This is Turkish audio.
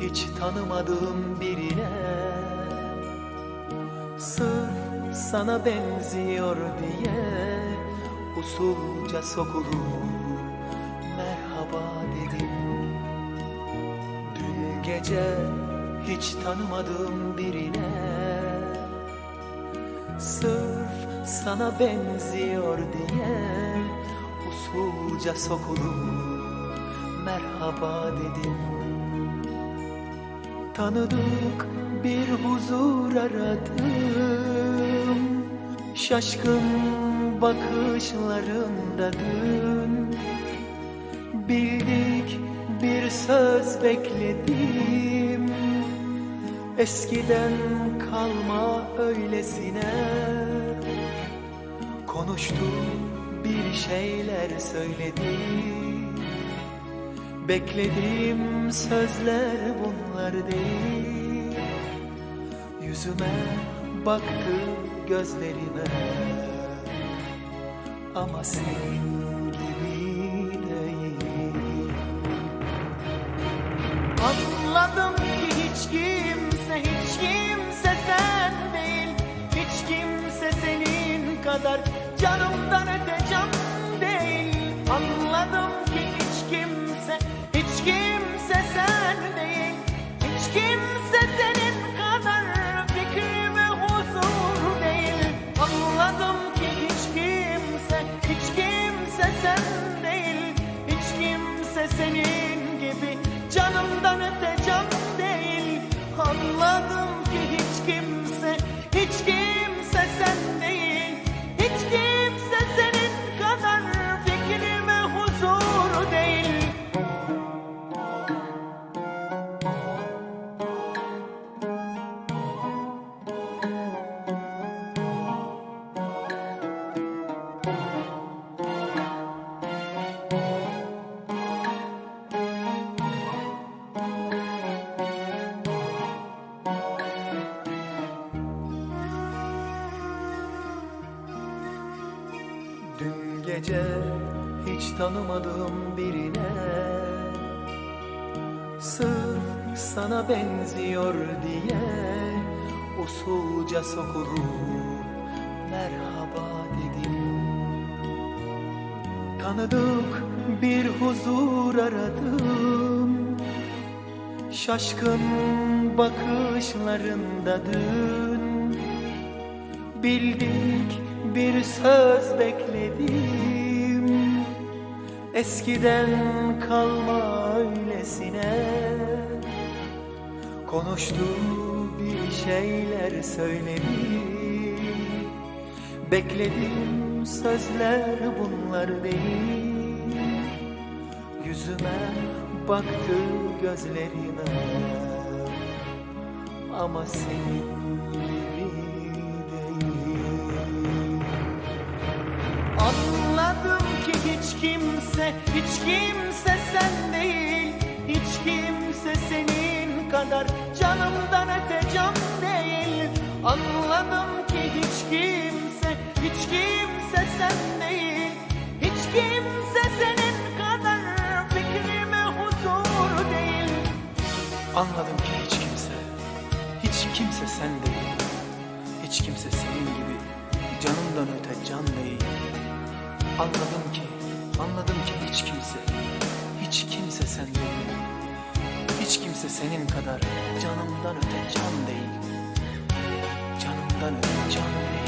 hiç tanımadığım birine. Sırf sana benziyor diye usulca sokulup merhaba dedim. Dün gece hiç tanımadığım birine. Sırf sana benziyor diye usulca sokulup merhaba dedim. Tanıdık bir huzur aradım. Şaşkın bakışlarında dün Bildik bir söz bekledim. Eskiden kalma öylesine. Konuştu bir şeyler söyledi Beklediğim sözler bunlar değil. Yüzüme baktı gözlerime Ama senin gibi değil. Anladım ki hiç kimse hiç kimse sen değil. Hiç kimse senin kadar sen değil Hiç kimse senin gibi. Canımdan öte can değil Anladım gece hiç tanımadığım birine. Sırf sana benziyor diye Usulca sokulup merhaba dedim. Tanıdık bir huzur aradım. Şaşkın bakışlarında dün. Bildik bir söz bekledim. Eskiden kalma öylesine. Konuştu bir şeyler söyledi Bekledim sözler bunlar değil. Yüzüme baktı gözlerime. Ama senin kimse, hiç kimse sen değil Hiç kimse senin kadar canımdan öte can değil. Anladım ki hiç kimse, hiç kimse sen değil Hiç kimse senin kadar fikrime huzur değil. Anladım ki hiç kimse, hiç kimse sen değil Hiç kimse senin gibi canımdan öte can değil. Anladım ki, anladım ki hiç kimse, hiç kimse sen değil. Hiç kimse senin kadar canımdan öte can değil. Canımdan öte can değil